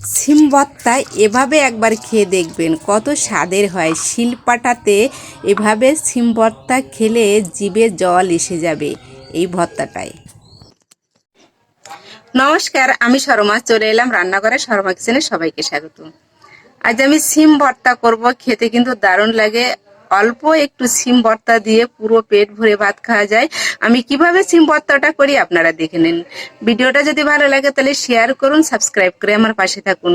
সিম ভর্তা এভাবে একবার খেয়ে দেখবেন। কত স্বাদের হয়। শিলপাটাতে এভাবে সিম ভর্তা খেলে জিভে জল এসে যাবে এই ভর্তাটায় নমস্কার, আমি শর্মা। চলে এলাম রান্নাঘরে শর্মা কিচেনে সবাইকে স্বাগত আজ আমি সিম ভর্তা করব। খেতে কিন্তু দারুণ লাগে। অল্প একটু সিম ভর্তা দিয়ে পুরো পেট ভরে ভাত খাওয়া যায়। আমি কীভাবে সিম ভর্তাটা করি আপনারা দেখে নিন। ভিডিওটা যদি ভালো লাগে তাহলে শেয়ার করুন সাবস্ক্রাইব করে আমার পাশে থাকুন।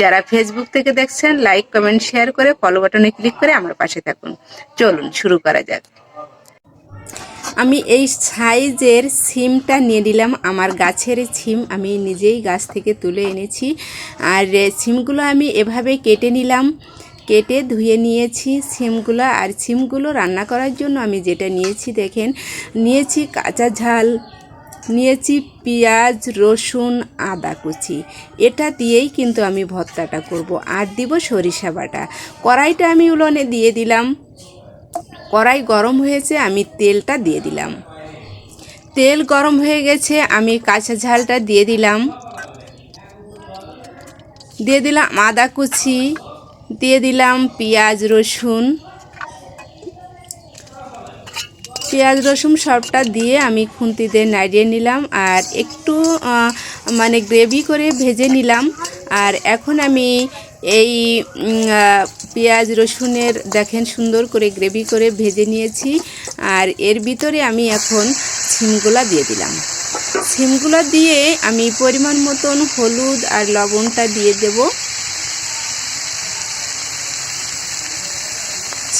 যারা ফেসবুক থেকে দেখছেন লাইক কমেন্ট শেয়ার করে ফলো বাটনে ক্লিক করে আমার পাশে থাকুন। চলুন, শুরু করা যাক। আমি এই সাইজের সিমটা নিয়ে নিলাম। আমার গাছের সিম আমি নিজেই গাছ থেকে তুলে এনেছি। আর, সিমগুলো আমি এভাবে কেটে নিলাম। কেটে ধুয়ে নিয়েছি সিমগুলো আর সিমগুলো রান্না করার জন্য আমি যেটা নিয়েছি দেখেন, নিয়েছি কাঁচা ঝাল, নিয়েছি পেঁয়াজ, রসুন, আদা কুচি। এটা দিয়েই কিন্তু আমি ভর্তাটা করব। আর দিব সরিষা বাটা। কড়াইটা আমি উলনে দিয়ে দিলাম। কড়াই গরম হয়েছে, আমি তেলটা দিয়ে দিলাম। তেল গরম হয়ে গেছে, আমি কাঁচা ঝালটা দিয়ে দিলাম। দিয়ে দিলাম আদা কুচি। দিয়ে দিলাম পেঁয়াজ, রসুন। পেঁয়াজ, রসুন সবটা দিয়ে আমি খুন্তিতে নাড়িয়ে নিলাম আর একটু মানে গ্রেভি করে ভেজে নিলাম। আর এখন আমি এই পেঁয়াজ, রসুনের দেখেন সুন্দর করে গ্রেভি করে ভেজে নিয়েছি। আর এর ভিতরে আমি এখন সিমগুলা দিয়ে দিলাম। সিমগুলো দিয়ে আমি পরিমাণ মতন হলুদ আর লবণটা দিয়ে দেবো।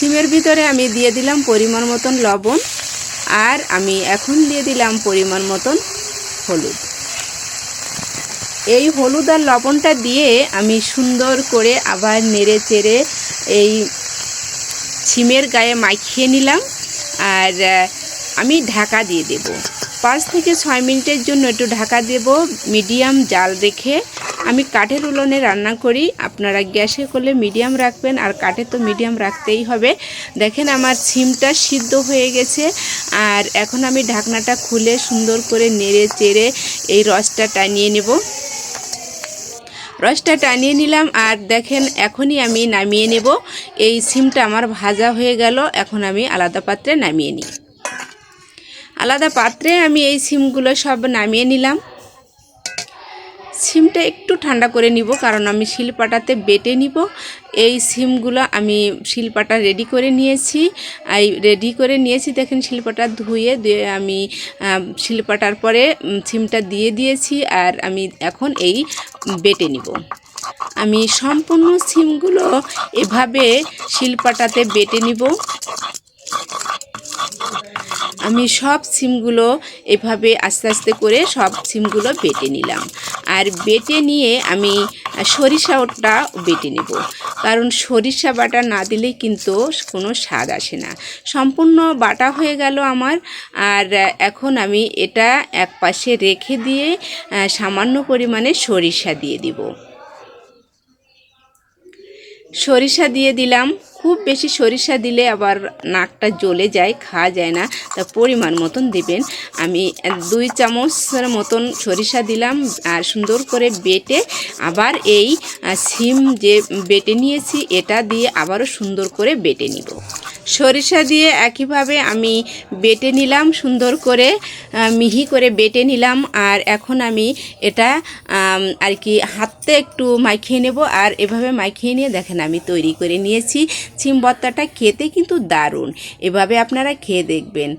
সিমের ভিতরে আমি দিয়ে দিলাম পরিমাণ মতন লবণ আর আমি এখন দিয়ে দিলাম পরিমাণ মতন হলুদ। এই হলুদ আর লবণটা দিয়ে আমি সুন্দর করে আবার নেড়ে চেড়ে এই সিমের গায়ে মাখিয়ে নিলাম আর আমি ঢাকা দিয়ে দেব। পাঁচ থেকে ছয় মিনিটের জন্য একটু ঢাকা দেব, মিডিয়াম জাল রেখে আমি কাঠের উলনে রান্না করি। আপনারা গ্যাসে করলে মিডিয়াম রাখবেন আর কাঠে তো মিডিয়াম রাখতেই হবে। দেখেন আমার সিমটা সিদ্ধ হয়ে গেছে আর এখন আমি ঢাকনাটা খুলে সুন্দর করে নেড়ে চেড়ে এই রসটা টানিয়ে নেব। রসটা টানিয়ে নিলাম আর দেখেন এখনই আমি নামিয়ে নেব। এই সিমটা আমার ভাজা হয়ে গেল, এখন আমি আলাদা পাত্রে নামিয়ে নিই। আলাদা পাত্রে আমি এই সিমগুলো সব নামিয়ে নিলাম। সিমটা একটু ঠান্ডা করে নিব, কারণ আমি শিলপাটাতে বেটে নিব। এই সিমগুলো আমি শিলপাটা রেডি করে নিয়েছি। এই রেডি করে নিয়েছি, দেখেন শিলপাটা ধুয়ে দিয়ে আমি শিলপাটার পরে সিমটা দিয়ে দিয়েছি আর আমি এখন এই বেটে নিব। আমি সম্পূর্ণ সিমগুলো এভাবে শিলপাটাতে বেটে নিব। আমি সব সিমগুলো এভাবে আস্তে আস্তে করে সব সিমগুলো বেটে নিলাম। আর বেটে নিয়ে আমি সরিষাটা বেটে নেব। কারণ সরিষা বাটা না দিলে কিন্তু কোনো স্বাদ আসে না। সম্পূর্ণ বাটা হয়ে গেল আমার। আর এখন আমি এটা এক পাশে রেখে দিয়ে সামান্য পরিমাণে সরিষা দিয়ে দিব। সরিষা দিয়ে দিলাম। খুব বেশি সরিষা দিলে আবার নাকটা জ্বলে যায়, খাওয়া যায় না। তা পরিমাণ মতন দেবেন। আমি দুই চামচের মতন সরিষা দিলাম আর সুন্দর করে বেটে আবার এই সিম যে বেটে নিয়েছি, এটা দিয়ে আবারও সুন্দর করে বেটে নিব। সরিষা দিয়ে একইভাবে আমি বেটে নিলাম, সুন্দর করে মিহি করে বেটে নিলাম। আর এখন আমি এটা আর কি হাতে একটু মাখিয়ে নেব। আর এভাবে মাখিয়ে নিয়ে দেখেন আমি তৈরি করে নিয়েছি। সিম ভর্তাটা খেতে কিন্তু দারুণ। এভাবে আপনারা খেয়ে দেখবেন।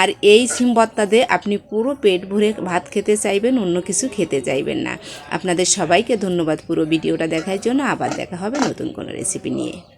আর এই সিম দিয়ে আপনি পুরো পেট ভরে ভাত খেতে চাইবেন, অন্য কিছু খেতে চাইবেন না। আপনাদের সবাইকে ধন্যবাদ পুরো ভিডিওটা দেখার জন্য। আবার দেখা হবে নতুন কোনো রেসিপি নিয়ে।